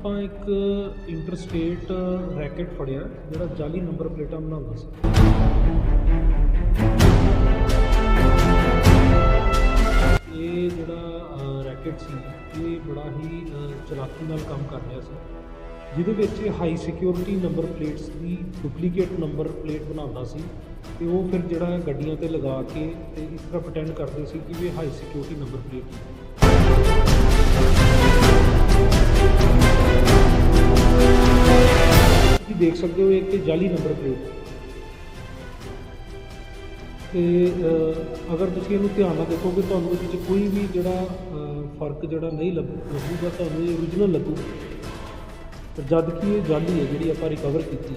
ਆਪਾਂ ਇੱਕ interstate racket ਫੜਿਆ ਜਿਹੜਾ ਜਾਲੀ ਨੰਬਰ ਪਲੇਟਾਂ ਬਣਾਉਂਦਾ ਸੀ। ਇਹ ਜਿਹੜਾ ਰੈਕਟ ਸੀ ਇਹ ਬੜਾ ਹੀ ਅ, ਚਲਾਕੀ ਨਾਲ ਕੰਮ ਕਰ ਰਿਹਾ ਸੀ। ਜਿਹਦੇ ਵਿੱਚ ਹਾਈ ਸਿਕਿਉਰਿਟੀ ਨੰਬਰ ਪਲੇਟਸ ਦੀ ਡੁਪਲੀਕੇਟ ਨੰਬਰ ਪਲੇਟ ਬਣਾਉਂਦਾ ਸੀ ਤੇ ਉਹ ਫਿਰ ਜਿਹੜਾ ਗੱਡੀਆਂ ਤੇ ਲਗਾ ਕੇ ਤੇ ਇਸ ਤਰ੍ਹਾਂ ਪ੍ਰਟੈਂਡ ਕਰਦੇ ਸੀ ਕਿ ਵੀ ਇਹ ਹਾਈ ਸਿਕਿਉਰਿਟੀ ਨੰਬਰ ਪਲੇਟ ਹੈ ਦੇਖ ਸਕਦੇ ਹੋ ਇੱਕ ਜਾਲੀ ਨੰਬਰ ਪਲੇਟ ਤੇ ਅਗਰ ਤੁਸੀਂ ਇਹਨੂੰ ਧਿਆਨ ਨਾਲ ਦੇਖੋਗੇ, ਤੁਹਾਨੂੰ ਇਹਦੇ ਵਿੱਚ ਕੋਈ ਵੀ ਜਿਹੜਾ ਫ਼ਰਕ ਜਿਹੜਾ ਨਹੀਂ ਲੱਭ- ਲੱਗੂਗਾ, ਤੁਹਾਨੂੰ ਇਹ ਓਰੀਜਨਲ ਲੱਗੂ ਪਰ ਜਦ ਕਿ ਇਹ ਜਾਲੀ ਹੈ ਜਿਹੜੀ ਆਪਾਂ ਰਿਕਵਰ ਕੀਤੀ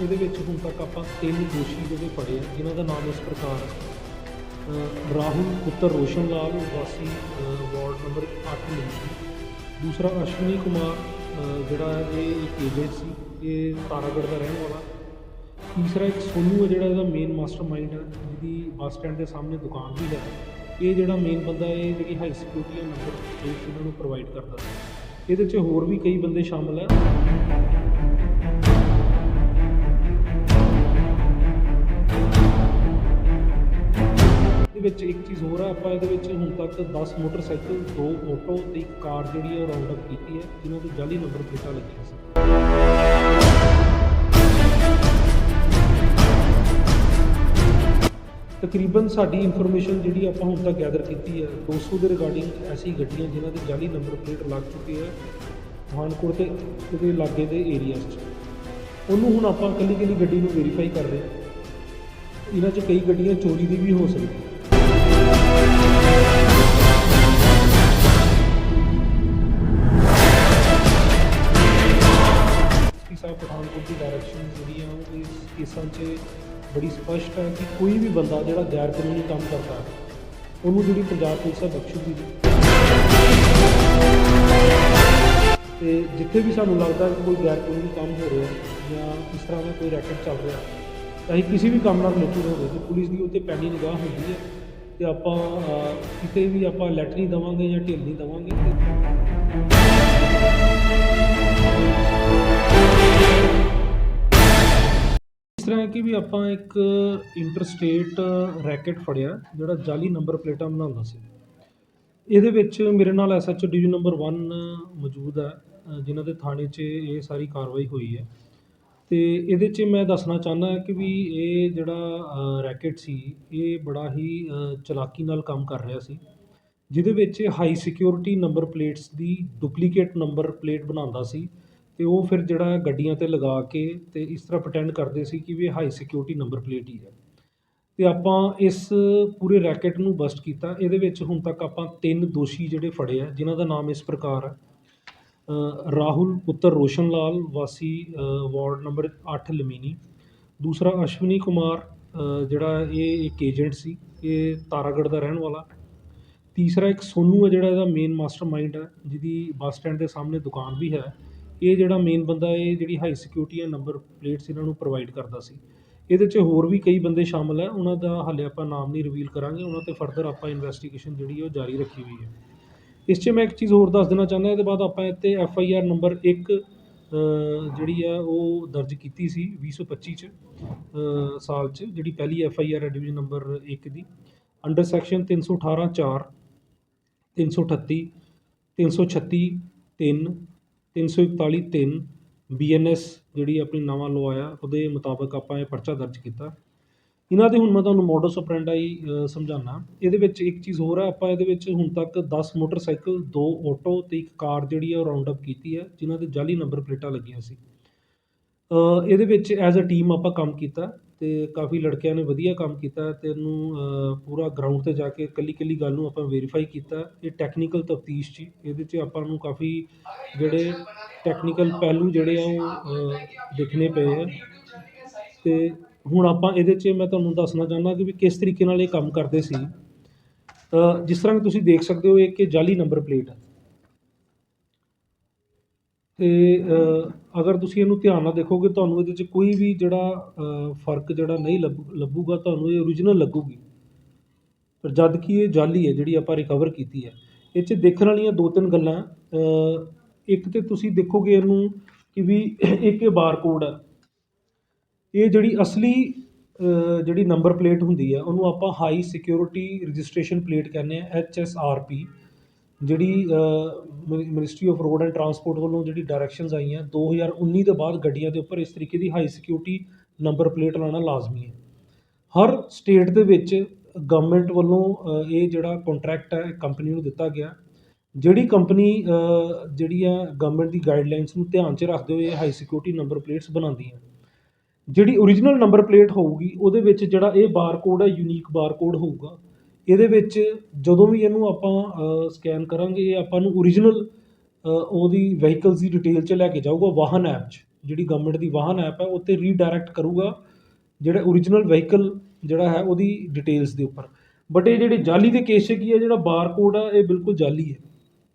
ਇਹਦੇ ਵਿੱਚ ਹੁਣ ਤੱਕ ਆਪਾਂ ਤਿੰਨ ਦੋਸ਼ੀ ਜਿਹੜੇ ਫੜੇ ਆ, ਜਿਨ੍ਹਾਂ ਦਾ ਨਾਮ ਇਸ ਪ੍ਰਕਾਰ ਹੈ। ਰਾਹੁਲ, ਪੁੱਤਰ ਰੋਸ਼ਨ ਲਾਲ ਵਾਸੀ ਵਾਰਡ ਨੰਬਰ 8 ਮਿੰਟੀ ਦੂਸਰਾ ਅਸ਼ਵਨੀ ਕੁਮਾਰ ਜਿਹੜਾ ਹੈ ਇਹ ਇੱਕ ਏਜੰਟ ਸੀ, ਇਹ ਤਾਰਾਗੜ੍ਹ ਦਾ ਰਹਿਣ ਵਾਲਾ। ਤੀਸਰਾ ਇੱਕ ਸੋਨੂ ਹੈ ਜਿਹੜਾ ਇਹਦਾ ਮੇਨ ਮਾਸਟਰਮਾਈਂਡ ਹੈ, ਜਿਹਦੀ ਬੱਸ ਸਟੈਂਡ ਦੇ ਸਾਹਮਣੇ ਦੁਕਾਨ ਵੀ ਹੈ। ਇਹ ਜਿਹੜਾ ਮੇਨ ਬੰਦਾ ਇਹ ਜਿਹੜੀ ਹਾਈ ਸਿਕਿਉਰਿਟੀ ਨੰਬਰ ਪਲੇਟ ਇਹਨਾਂ ਨੂੰ ਪ੍ਰੋਵਾਈਡ ਕਰਦਾ। ਸੀ ਇਹਦੇ 'ਚ ਹੋਰ ਵੀ ਕਈ ਬੰਦੇ ਸ਼ਾਮਲ ਹੈ। ਵਿੱਚ ਇੱਕ ਚੀਜ਼ ਹੋਰ ਹੈ ਆਪਾਂ ਇਹਦੇ ਵਿੱਚ ਹੁਣ ਤੱਕ 10 ਮੋਟਰਸਾਈਕਲ, ਦੋ ਆਟੋ ਤੇ ਇੱਕ ਕਾਰ ਜਿਹੜੀ ਹੈ ਉਹ ਰਾਉਂਡ ਅਪ ਕੀਤੀ ਹੈ ਜਿਨ੍ਹਾਂ ਦੇ ਜਾਲੀ ਨੰਬਰ ਪਲੇਟਾਂ ਲੱਗੀਆਂ ਸੀ। ਤਕਰੀਬਨ ਸਾਡੀ ਇਨਫੋਰਮੇਸ਼ਨ ਜਿਹੜੀ ਆਪਾਂ ਹੁਣ ਤੱਕ ਗੈਦਰ ਕੀਤੀ ਹੈ 200 ਦੇ ਰਿਗਾਰਡਿੰਗ ਐਸੀ ਗੱਡੀਆਂ ਜਿਨ੍ਹਾਂ ਦੇ ਜਾਲੀ ਨੰਬਰ ਪਲੇਟ ਲੱਗ ਚੁੱਕੀ ਹੈ ਪਠਾਨਕੋਟ ਤੇ ਉਹਦੇ ਲਾਗੇ ਦੇ ਏਰੀਆਜ਼ 'ਚ। ਉਹਨੂੰ ਹੁਣ ਆਪਾਂ ਕੱਲੀ ਕੱਲੀ ਗੱਡੀ ਨੂੰ ਵੈਰੀਫਾਈ ਕਰ ਰਹੇ ਹਾਂ। ਇਹਨਾਂ 'ਚ ਕਈ ਗੱਡੀਆਂ ਚੋਰੀ ਦੀ ਵੀ ਹੋ ਸਕਦੀ ਇਸ 'ਚ ਬੜੀ ਸਪਸ਼ਟ ਹੈ ਕਿ ਕੋਈ ਵੀ ਬੰਦਾ ਜਿਹੜਾ ਗੈਰ ਕਾਨੂੰਨੀ ਕੰਮ ਕਰਦਾ ਉਹਨੂੰ ਜਿਹੜੀ ਪੰਜਾਬ ਪੁਲਿਸ ਹੈ ਬਖਸ਼ੂਗੀ। ਨਹੀਂ ਤੇ ਜਿੱਥੇ ਵੀ ਸਾਨੂੰ ਲੱਗਦਾ ਕਿ ਕੋਈ ਗੈਰ ਕਾਨੂੰਨੀ ਕੰਮ ਹੋ ਰਿਹਾ ਜਾਂ ਇਸ ਤਰ੍ਹਾਂ ਦਾ ਕੋਈ ਰੈਕਟ ਚੱਲ ਰਿਹਾ ਚਾਹੇ ਕਿਸੇ ਵੀ ਕੰਮ ਨਾਲ ਰਿਲੇਟਡ ਹੋਵੇ ਤੇ ਪੁਲਿਸ ਦੀ ਉੱਤੇ ਪੈਣੀ ਨਿਗਾਹ ਹੁੰਦੀ ਹੈ ਤੇ ਆਪਾਂ ਕਿਤੇ ਵੀ ਆਪਾਂ ਲੈਟ ਨਹੀਂ ਦੇਵਾਂਗੇ ਜਾਂ ਢਿੱਲ ਨਹੀਂ ਦੇਵਾਂਗੇ। ਇਸ ਤਰ੍ਹਾਂ ਹੈ ਕਿ ਵੀ ਆਪਾਂ ਇੱਕ ਇੰਟਰਸਟੇਟ ਰੈਕਟ ਫੜਿਆ ਜਿਹੜਾ ਜਾਅਲੀ ਨੰਬਰ ਪਲੇਟਾਂ ਬਣਾਉਂਦਾ ਸੀ। ਇਹਦੇ ਵਿੱਚ ਮੇਰੇ ਨਾਲ ਐਸਐਚਓ ਡਿਵੀਜ਼ਨ ਨੰਬਰ 1 ਮੌਜੂਦ ਹੈ ਅ, ਜਿਨ੍ਹਾਂ ਦੇ ਥਾਣੇ 'ਚ ਇਹ ਸਾਰੀ ਕਾਰਵਾਈ ਹੋਈ ਹੈ। ਅਤੇ ਇਹਦੇ 'ਚ ਮੈਂ ਦੱਸਣਾ ਚਾਹੁੰਦਾ ਕਿ ਵੀ ਇਹ ਜਿਹੜਾ ਰੈਕਟ ਸੀ ਇਹ ਬੜਾ ਹੀ ਚਲਾਕੀ ਨਾਲ ਕੰਮ ਕਰ ਰਿਹਾ ਸੀ। ਜਿਹਦੇ ਵਿੱਚ ਹਾਈ ਸਿਕਿਉਰਿਟੀ ਨੰਬਰ ਪਲੇਟਸ ਦੀ ਡੁਪਲੀਕੇਟ ਨੰਬਰ ਪਲੇਟ ਬਣਾਉਂਦਾ ਸੀ। ਅਤੇ ਉਹ ਫਿਰ ਜਿਹੜਾ ਗੱਡੀਆਂ ਤੇ ਲਗਾ ਕੇ ਅਤੇ ਇਸ ਤਰ੍ਹਾਂ ਪ੍ਰਟੈਂਡ ਕਰਦੇ ਸੀ ਕਿ ਵੀ ਇਹ ਹਾਈ ਸਿਕਿਉਰਿਟੀ ਨੰਬਰ ਪਲੇਟ ਹੀ ਹੈ। ਅਤੇ ਆਪਾਂ ਇਸ ਪੂਰੇ ਰੈਕਟ ਨੂੰ ਬਸਟ ਕੀਤਾ। ਇਹਦੇ ਵਿੱਚ ਹੁਣ ਤੱਕ ਆਪਾਂ ਤਿੰਨ ਦੋਸ਼ੀ ਜਿਹੜੇ ਫੜੇ ਆ, ਜਿਨ੍ਹਾਂ ਦਾ ਨਾਮ ਇਸ ਪ੍ਰਕਾਰ ਹੈ ਰਾਹੁਲ, ਪੁੱਤਰ ਰੋਸ਼ਨ ਲਾਲ, ਵਾਸੀ ਵਾਰਡ ਨੰਬਰ ਅੱਠ, ਲਮੀਨੀ। ਦੂਸਰਾ ਅਸ਼ਵਨੀ ਕੁਮਾਰ ਜਿਹੜਾ ਇਹ ਇੱਕ ਏਜੰਟ ਸੀ, ਇਹ ਤਾਰਾਗੜ੍ਹ ਦਾ ਰਹਿਣ ਵਾਲਾ। ਤੀਸਰਾ ਇੱਕ ਸੋਨੂ ਹੈ ਜਿਹੜਾ ਇਹਦਾ ਮੇਨ ਮਾਸਟਰਮਾਈਂਡ ਹੈ ਜਿਹਦੀ ਬੱਸ ਸਟੈਂਡ ਦੇ ਸਾਹਮਣੇ ਦੁਕਾਨ ਵੀ ਹੈ। ਇਹ ਜਿਹੜਾ ਮੇਨ ਬੰਦਾ ਇਹ ਜਿਹੜੀ ਹਾਈ ਸਿਕਿਉਰਿਟੀ ਨੰਬਰ ਪਲੇਟਸ ਇਹਨਾਂ ਨੂੰ ਪ੍ਰੋਵਾਈਡ ਕਰਦਾ ਸੀ। ਇਹਦੇ 'ਚ ਹੋਰ ਵੀ ਕਈ ਬੰਦੇ ਸ਼ਾਮਿਲ ਹੈ ਉਹਨਾਂ ਦਾ ਹਾਲੇ ਆਪਾਂ ਨਾਮ ਨਹੀਂ ਰਿਵੀਲ ਕਰਾਂਗੇ, ਉਹਨਾਂ ਤੇ ਫਰਦਰ ਆਪਾਂ ਇਨਵੈਸਟੀਗੇਸ਼ਨ ਜਿਹੜੀ ਉਹ ਜਾਰੀ ਰੱਖੀ ਹੋਈ ਹੈ ਇਸ 'ਚ ਮੈਂ ਇੱਕ ਚੀਜ਼ ਹੋਰ ਦੱਸ ਦੇਣਾ ਚਾਹੁੰਦਾ, ਇਹਦੇ ਬਾਅਦ ਆਪਾਂ ਇੱਥੇ ਐਫ ਆਈ ਆਰ ਨੰਬਰ ਇੱਕ ਜਿਹੜੀ ਆ ਉਹ ਦਰਜ ਕੀਤੀ ਸੀ 2025 ਚ ਸਾਲ ਚ, ਜਿਹੜੀ ਪਹਿਲੀ ਐਫ ਆਈ ਆਰ ਹੈ ਡਿਵੀਜ਼ਨ ਨੰਬਰ 1 ਦੀ। ਅੰਡਰ ਸੈਕਸ਼ਨ 318 4 338 336 3 341 3 ਬੀਐਨਐਸ ਜਿਹੜੀ ਆਪਣੀ ਨਵਾਂ ਲੋ ਆਇਆ, ਉਹਦੇ ਮੁਤਾਬਕ ਆਪਾਂ ਇਹ ਪਰਚਾ ਦਰਜ ਕੀਤਾ। ਇਹਨਾਂ ਦੇ ਹੁਣ ਮੈਂ ਤੁਹਾਨੂੰ ਮੋਡਸ ਆਪਰੈਂਡਾਈ ਸਮਝਾਉਣਾ ਇਹਦੇ ਵਿੱਚ ਇੱਕ ਚੀਜ਼ ਹੋਰ ਹੈ, ਆਪਾਂ ਇਹਦੇ ਵਿੱਚ ਹੁਣ ਤੱਕ 10 ਮੋਟਰਸਾਈਕਲ, ਦੋ ਆਟੋ ਅਤੇ ਇੱਕ ਕਾਰ ਜਿਹੜੀ ਹੈ ਉਹ ਰਾਉਂਡ ਅਪ ਕੀਤੀ ਹੈ, ਜਿਨ੍ਹਾਂ ਦੇ ਜਾਅਲੀ ਨੰਬਰ ਪਲੇਟਾਂ ਲੱਗੀਆਂ ਸੀ। ਇਹਦੇ ਵਿੱਚ ਐਜ਼ ਅ ਟੀਮ ਆਪਾਂ ਕੰਮ ਕੀਤਾ ਅਤੇ ਕਾਫੀ ਲੜਕਿਆਂ ਨੇ ਵਧੀਆ ਕੰਮ ਕੀਤਾ ਅਤੇ ਇਹਨੂੰ ਪੂਰਾ ਗਰਾਊਂਡ ਤੇ ਜਾ ਕੇ ਇਕੱਲੀ ਇਕੱਲੀ ਗੱਲ ਨੂੰ ਆਪਾਂ ਵੈਰੀਫਾਈ ਕੀਤਾ। ਇਹ ਟੈਕਨੀਕਲ ਤਫਤੀਸ਼ ਚ ਇਹਦੇ ਚ ਆਪਾਂ ਨੂੰ ਕਾਫੀ ਜਿਹੜੇ ਟੈਕਨੀਕਲ ਪਹਿਲੂ ਜਿਹੜੇ ਆ ਉਹ ਦੇਖਣੇ ਪਏ ਆ। ਅਤੇ ਹੁਣ ਆਪਾਂ ਇਹਦੇ 'ਚ ਮੈਂ ਤੁਹਾਨੂੰ ਦੱਸਣਾ ਚਾਹੁੰਦਾ ਕਿ ਵੀ ਕਿਸ ਤਰੀਕੇ ਨਾਲ ਇਹ ਕੰਮ ਕਰਦੇ ਸੀ। ਜਿਸ ਤਰ੍ਹਾਂ ਕਿ ਤੁਸੀਂ ਦੇਖ ਸਕਦੇ ਹੋ, ਇਹ ਕਿ ਜਾਲੀ ਨੰਬਰ ਪਲੇਟ ਹੈ ਤੇ ਅਗਰ ਤੁਸੀਂ ਇਹਨੂੰ ਧਿਆਨ ਨਾਲ ਦੇਖੋਗੇ, ਤੁਹਾਨੂੰ ਇਹਦੇ 'ਚ ਕੋਈ ਵੀ ਜਿਹੜਾ ਫ਼ਰਕ ਜਿਹੜਾ ਨਹੀਂ ਲੱਭ- ਲੱਭੂਗਾ, ਤੁਹਾਨੂੰ ਇਹ ਓਰੀਜਨਲ ਲੱਗੂਗੀ। ਪਰ ਜਦ ਕਿ ਇਹ ਜਾਲੀ ਹੈ, ਜਿਹੜੀ ਆਪਾਂ ਰਿਕਵਰ ਕੀਤੀ ਹੈ। ਇਹ 'ਚ ਦੇਖਣ ਵਾਲੀਆਂ ਦੋ ਤਿੰਨ ਗੱਲਾਂ ਇੱਕ ਤਾਂ ਤੁਸੀਂ ਦੇਖੋਗੇ ਇਹਨੂੰ ਕਿ ਵੀ ਇੱਕ ਇਹ ਬਾਰਕੋਡ ਹੈ। ਇਹ ਜਿਹੜੀ ਅਸਲੀ ਜਿਹੜੀ ਨੰਬਰ ਪਲੇਟ ਹੁੰਦੀ ਆ ਉਹਨੂੰ ਆਪਾਂ ਹਾਈ ਸਿਕਿਉਰਿਟੀ ਰਜਿਸਟ੍ਰੇਸ਼ਨ ਪਲੇਟ ਕਹਿੰਦੇ ਆ ਐਚ ਐਸ ਆਰ ਪੀ, ਜਿਹੜੀ ministry of road and transport ਵੱਲੋਂ ਜਿਹੜੀ ਡਾਇਰੈਕਸ਼ਨਸ ਆਈਆਂ 2019 ਦੇ ਬਾਅਦ ਗੱਡੀਆਂ ਦੇ ਉੱਪਰ ਇਸ ਤਰੀਕੇ ਦੀ ਹਾਈ ਸਿਕਿਉਰਿਟੀ ਨੰਬਰ ਪਲੇਟ ਲਾਉਣਾ ਲਾਜ਼ਮੀ ਹੈ। ਹਰ ਸਟੇਟ ਦੇ ਵਿੱਚ ਗਵਰਨਮੈਂਟ ਵੱਲੋਂ ਇਹ ਜਿਹੜਾ ਕੰਟਰੈਕਟ ਹੈ ਕੰਪਨੀ ਨੂੰ ਦਿੱਤਾ ਗਿਆ। ਜਿਹੜੀ ਕੰਪਨੀ ਜਿਹੜੀ ਹੈ ਗਵਰਨਮੈਂਟ ਦੀ ਗਾਈਡਲਾਈਨਸ ਨੂੰ ਧਿਆਨ 'ਚ ਰੱਖਦੇ ਹੋਏ ਹਾਈ ਸਿਕਿਉਰਿਟੀ ਨੰਬਰ ਪਲੇਟਸ ਬਣਾਉਂਦੀ ਹੈ। ਜਿਹੜੀ ਓਰੀਜਨਲ ਨੰਬਰ ਪਲੇਟ ਹੋਊਗੀ, ਉਹਦੇ ਵਿੱਚ ਜਿਹੜਾ ਇਹ ਬਾਰਕੋਡ ਹੈ ਯੂਨੀਕ ਬਾਰਕੋਡ ਹੋਊਗਾ ਇਹਦੇ ਵਿੱਚ ਜਦੋਂ ਵੀ ਇਹਨੂੰ ਆਪਾਂ ਸਕੈਨ ਕਰਾਂਗੇ, ਇਹ ਆਪਾਂ ਨੂੰ ਓਰੀਜਨਲ ਉਹਦੀ ਵਹੀਕਲਸ ਦੀ ਡਿਟੇਲ 'ਚ ਲੈ ਕੇ ਜਾਊਗਾ, ਵਾਹਨ ਐਪ 'ਚ। ਜਿਹੜੀ ਗਵਰਨਮੈਂਟ ਦੀ ਵਾਹਨ ਐਪ ਹੈ, ਉੱਤੇ ਰੀਡਾਇਰੈਕਟ ਕਰੂਗਾ ਜਿਹੜਾ ਓਰੀਜਨਲ ਵਹੀਕਲ ਜਿਹੜਾ ਹੈ, ਉਹਦੀ ਡਿਟੇਲਸ ਦੇ ਉੱਪਰ। ਬਟ ਇਹ ਜਿਹੜੇ ਜਾਲੀ ਦੇ ਕੇਸ 'ਚ ਕੀ ਹੈ ਜਿਹੜਾ ਬਾਰਕੋਡ ਆ, ਇਹ ਬਿਲਕੁਲ ਜਾਲੀ ਹੈ।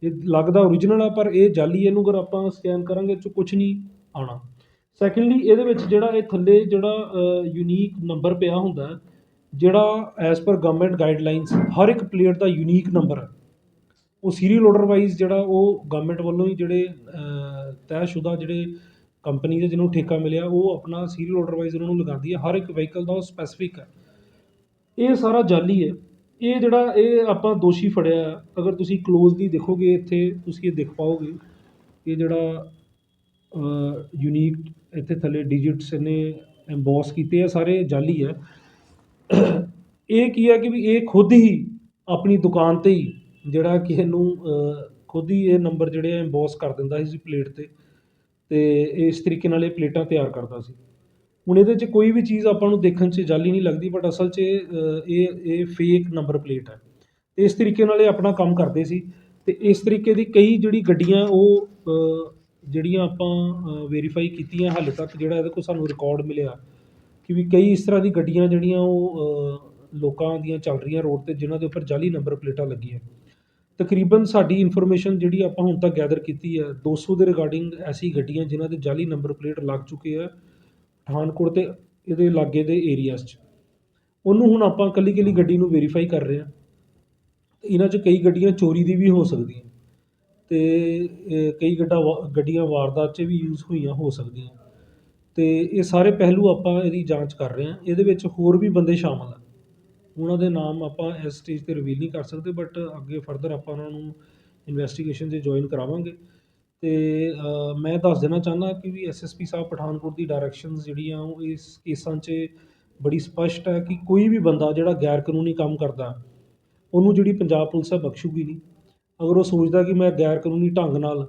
ਇਹ ਲੱਗਦਾ ਓਰੀਜਨਲ ਆ, ਪਰ ਇਹ ਜਾਲੀ ਇਹਨੂੰ ਅਗਰ ਆਪਾਂ ਸਕੈਨ ਕਰਾਂਗੇ, ਇਹ 'ਚ ਕੁਝ ਨਹੀਂ ਆਉਣਾ। ਸੈਕੰਡਲੀ ਇਹਦੇ ਵਿੱਚ ਜਿਹੜਾ ਇਹ ਥੱਲੇ ਜਿਹੜਾ ਯੂਨੀਕ ਨੰਬਰ ਪਿਆ ਹੁੰਦਾ ਜਿਹੜਾ ਐਜ਼ ਪਰ ਗਵਰਮੈਂਟ ਗਾਈਡਲਾਈਨਸ ਹਰ ਇੱਕ ਪਲੇਅਰ ਦਾ ਯੂਨੀਕ ਨੰਬਰ ਹੈ। ਉਹ ਸੀਰੀਅਲ ਆਰਡਰ ਵਾਈਜ਼ ਜਿਹੜਾ ਉਹ ਗਵਰਮੈਂਟ ਵੱਲੋਂ ਹੀ ਜਿਹੜੇ ਤੈਅਸ਼ੁਦਾ ਜਿਹੜੇ ਕੰਪਨੀ ਦੇ ਜਿਹਨੂੰ ਠੇਕਾ ਮਿਲਿਆ ਉਹ ਆਪਣਾ ਸੀਰੀਅਲ ਆਰਡਰ ਵਾਈਜ਼ ਉਹਨਾਂ ਨੂੰ ਲਗਾਉਂਦੀ ਹੈ। ਹਰ ਇੱਕ ਵਹੀਕਲ ਦਾ ਉਹ ਸਪੈਸੀਫਿਕ ਹੈ। ਇਹ ਸਾਰਾ ਜਾਲੀ ਹੈ। ਇਹ ਜਿਹੜਾ ਇਹ ਆਪਾਂ ਦੋਸ਼ੀ ਫੜਿਆ ਹੈ, ਅਗਰ ਤੁਸੀਂ ਕਲੋਜ਼ਲੀ ਦੇਖੋਗੇ ਇੱਥੇ ਤੁਸੀਂ ਇਹ ਦੇਖ ਪਾਓਗੇ। ਇਹ ਜਿਹੜਾ ਯੂਨੀਕ ਇੱਥੇ ਥੱਲੇ ਡਿਜਿਟਸ ਇਹਨੇ ਐਮਬੋਸ ਕੀਤੇ ਆ ਸਾਰੇ ਜਾਲੀ ਹੈ। ਇਹ ਕੀ ਹੈ ਕਿ ਵੀ ਇਹ ਖੁਦ ਹੀ ਆਪਣੀ ਦੁਕਾਨ ਤੇ ਹੀ ਜਿਹੜਾ ਕਿ ਇਹਨੂੰ ਖੁਦ ਹੀ ਇਹ ਨੰਬਰ ਜਿਹੜੇ ਆ ਐਮਬੋਸ ਕਰ ਦਿੰਦਾ ਸੀ ਪਲੇਟ ਤੇ ਅਤੇ ਇਸ ਤਰੀਕੇ ਨਾਲ ਇਹ ਪਲੇਟਾਂ ਤਿਆਰ ਕਰਦਾ ਸੀ। ਹੁਣ ਇਹਦੇ 'ਚ ਕੋਈ ਵੀ ਚੀਜ਼ ਆਪਾਂ ਨੂੰ ਦੇਖਣ 'ਚ ਜਾਲੀ ਨਹੀਂ ਲੱਗਦੀ ਬਟ ਅਸਲ 'ਚ ਇਹ, ਇਹ ਫੇਕ ਨੰਬਰ ਪਲੇਟ ਹੈ ਤੇ ਇਸ ਤਰੀਕੇ ਨਾਲ ਇਹ ਆਪਣਾ ਕੰਮ ਕਰਦੇ ਸੀ ਅਤੇ ਇਸ ਤਰੀਕੇ ਦੀ ਕਈ ਜਿਹੜੀ ਗੱਡੀਆਂ ਉਹ ਜਿਹੜੀਆਂ ਆਪਾਂ ਵੈਰੀਫਾਈ ਕੀਤੀਆਂ ਹਾਲੇ ਤੱਕ ਜਿਹੜਾ ਇਹਦੇ ਕੋਲ ਸਾਨੂੰ ਰਿਕਾਰਡ ਮਿਲਿਆ ਕਿਉਂਕਿ ਕਈ ਇਸ ਤਰ੍ਹਾਂ ਦੀ ਗੱਡੀਆਂ ਜਿਹੜੀਆਂ ਉਹ ਲੋਕਾਂ ਦੀਆਂ ਚੱਲ ਰਹੀਆਂ ਰੋਡ ਤੇ, ਜਿਨ੍ਹਾਂ ਦੇ ਉੱਪਰ ਜਾਅਲੀ ਨੰਬਰ ਪਲੇਟਾਂ ਲੱਗੀਆਂ। ਤਕਰੀਬਨ ਸਾਡੀ ਇਨਫੋਰਮੇਸ਼ਨ ਜਿਹੜੀ ਆਪਾਂ ਹੁਣ ਤੱਕ ਗੈਦਰ ਕੀਤੀ ਹੈ, ਦੋ ਸੌ ਦੇ ਰਿਗਾਰਡਿੰਗ ਐਸੀ ਗੱਡੀਆਂ ਜਿਨ੍ਹਾਂ ਦੇ ਜਾਅਲੀ ਨੰਬਰ ਪਲੇਟ ਲੱਗ ਚੁੱਕੇ ਆ, ਪਠਾਨਕੋਟ ਅਤੇ ਇਹਦੇ ਲਾਗੇ ਦੇ ਏਰੀਆਜ਼ 'ਚ। ਉਹਨੂੰ ਹੁਣ ਆਪਾਂ ਇਕੱਲੀ ਇਕੱਲੀ ਗੱਡੀ ਨੂੰ ਵੈਰੀਫਾਈ ਕਰ ਰਹੇ ਹਾਂ। ਤੇ ਇਹਨਾਂ 'ਚ ਕਈ ਗੱਡੀਆਂ ਚੋਰੀ ਦੀ ਵੀ ਹੋ ਸਕਦੀਆਂ। ਅਤੇ ਕਈ ਗੱਡਾ ਵਾ- ਗੱਡੀਆਂ ਵਾਰਦਾਤ 'ਚ ਵੀ ਯੂਜ਼ ਹੋਈਆਂ ਹੋ ਸਕਦੀਆਂ। ਅਤੇ ਇਹ ਸਾਰੇ ਪਹਿਲੂ ਆਪਾਂ ਇਹਦੀ ਜਾਂਚ ਕਰ ਰਹੇ ਹਾਂ। ਇਹਦੇ ਵਿੱਚ ਹੋਰ ਵੀ ਬੰਦੇ ਸ਼ਾਮਲ ਆ ਉਹਨਾਂ ਦੇ ਨਾਮ ਆਪਾਂ ਇਸ ਸਟੇਜ ਤੇ ਰਿਵੀਲ ਨਹੀਂ ਕਰ ਸਕਦੇ ਬਟ ਅੱਗੇ ਫਰਦਰ ਆਪਾਂ ਉਹਨਾਂ ਨੂੰ ਇਨਵੈਸਟੀਗੇਸ਼ਨ 'ਚ ਜੁਆਇਨ ਕਰਾਵਾਂਗੇ। ਅਤੇ ਮੈਂ ਦੱਸ ਦੇਣਾ ਚਾਹੁੰਦਾ ਕਿ ਵੀ ਐਸਐਸਪੀ ਸਾਹਿਬ ਪਠਾਨਕੋਟ ਦੀ ਡਾਇਰੈਕਸ਼ਨਸ ਜਿਹੜੀਆਂ ਉਹ ਇਸ ਕੇਸਾਂ 'ਚ ਬੜੀ ਸਪਸ਼ਟ ਹੈ ਕਿ ਕੋਈ ਵੀ ਬੰਦਾ ਜਿਹੜਾ ਗੈਰ ਕਾਨੂੰਨੀ ਕੰਮ ਕਰਦਾ, ਉਹਨੂੰ ਜਿਹੜੀ ਪੰਜਾਬ ਪੁਲਿਸ ਹੈ ਬਖਸ਼ੂਗੀ ਨਹੀਂ। ਅਗਰ ਉਹ ਸੋਚਦਾ ਕਿ ਮੈਂ ਗੈਰ ਕਾਨੂੰਨੀ ਢੰਗ ਨਾਲ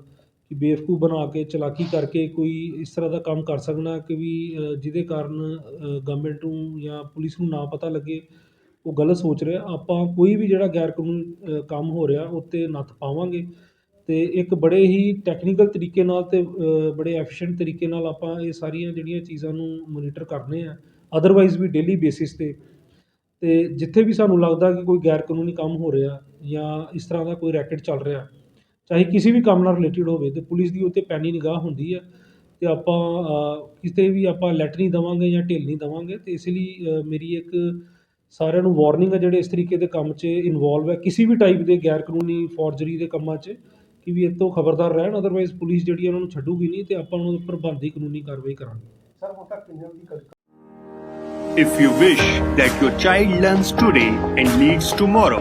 ਕਿ ਬੇਵਕੂਫ ਬਣਾ ਕੇ, ਚਲਾਕੀ ਕਰਕੇ ਕੋਈ ਇਸ ਤਰ੍ਹਾਂ ਦਾ ਕੰਮ ਕਰ ਸਕਣਾ ਕਿ ਵੀ ਜਿਹਦੇ ਕਾਰਨ ਗਵਰਨਮੈਂਟ ਨੂੰ ਜਾਂ ਪੁਲਿਸ ਨੂੰ ਨਾ ਪਤਾ ਲੱਗੇ, ਉਹ ਗਲਤ ਸੋਚ ਰਿਹਾ। ਆਪਾਂ ਕੋਈ ਵੀ ਜਿਹੜਾ ਗੈਰ ਕਾਨੂੰਨੀ ਕੰਮ ਹੋ ਰਿਹਾ ਉਹ 'ਤੇ ਨੱਥ ਪਾਵਾਂਗੇ। ਅਤੇ ਇੱਕ ਬੜੇ ਹੀ ਟੈਕਨੀਕਲ ਤਰੀਕੇ ਨਾਲ ਅਤੇ ਬੜੇ ਐਫੀਸ਼ੈਂਟ ਤਰੀਕੇ ਨਾਲ ਆਪਾਂ ਇਹ ਸਾਰੀਆਂ ਜਿਹੜੀਆਂ ਚੀਜ਼ਾਂ ਨੂੰ ਮੋਨੀਟਰ ਕਰਨੇ ਆ ਅਦਰਵਾਈਜ਼ ਵੀ ਡੇਲੀ ਬੇਸਿਸ ਤੇ। ਅਤੇ ਜਿੱਥੇ ਵੀ ਸਾਨੂੰ ਲੱਗਦਾ ਕਿ ਕੋਈ ਗੈਰ ਕਾਨੂੰਨੀ ਕੰਮ ਹੋ ਰਿਹਾ ਜਾਂ ਇਸ ਤਰ੍ਹਾਂ ਦਾ ਕੋਈ ਰੈਕਟ ਚੱਲ ਰਿਹਾ ਚਾਹੇ ਕਿਸੇ ਵੀ ਕੰਮ ਨਾਲ ਰਿਲੇਟਡ ਹੋਵੇ ਤੇ ਪੁਲਿਸ ਦੀ ਉੱਤੇ ਪੈਣੀ ਨਿਗਾਹ ਹੁੰਦੀ ਹੈ ਤੇ ਆਪਾਂ ਕਿਤੇ ਵੀ ਆਪਾਂ ਲੈਟ ਨਹੀਂ ਦੇਵਾਂਗੇ ਜਾਂ ਢਿੱਲ ਨਹੀਂ ਦੇਵਾਂਗੇ ਤੇ ਇਸ ਲਈ ਮੇਰੀ ਇੱਕ ਸਾਰਿਆਂ ਨੂੰ ਵਾਰਨਿੰਗ ਹੈ ਜਿਹੜੇ ਇਸ ਤਰੀਕੇ ਦੇ ਕੰਮ 'ਚ ਇਨਵੋਲਵ ਹੈ ਕਿਸੇ ਵੀ ਟਾਈਪ ਦੇ ਗੈਰ ਕਾਨੂੰਨੀ ਫੋਰਜਰੀ ਦੇ ਕੰਮਾਂ 'ਚ ਕਿ ਵੀ ਇਹ ਤੋਂ ਖਬਰਦਾਰ ਰਹਿਣ ਅਦਰਵਾਈਜ਼ ਪੁਲਿਸ ਜਿਹੜੀ ਉਹਨਾਂ ਨੂੰ ਛੱਡੂਗੀ ਨਹੀਂ ਤੇ ਆਪਾਂ ਉਹਨਾਂ ਦੇ ਉੱਪਰ ਬਣਦੀ ਕਾਨੂੰਨੀ ਕਾਰਵਾਈ ਕਰਾਂਗੇ। ਸਰ ਹੁਣ ਤੱਕ ਕਿੰਨੇ ਦੀ ਕਰ If you wish that your child learns today and leads tomorrow,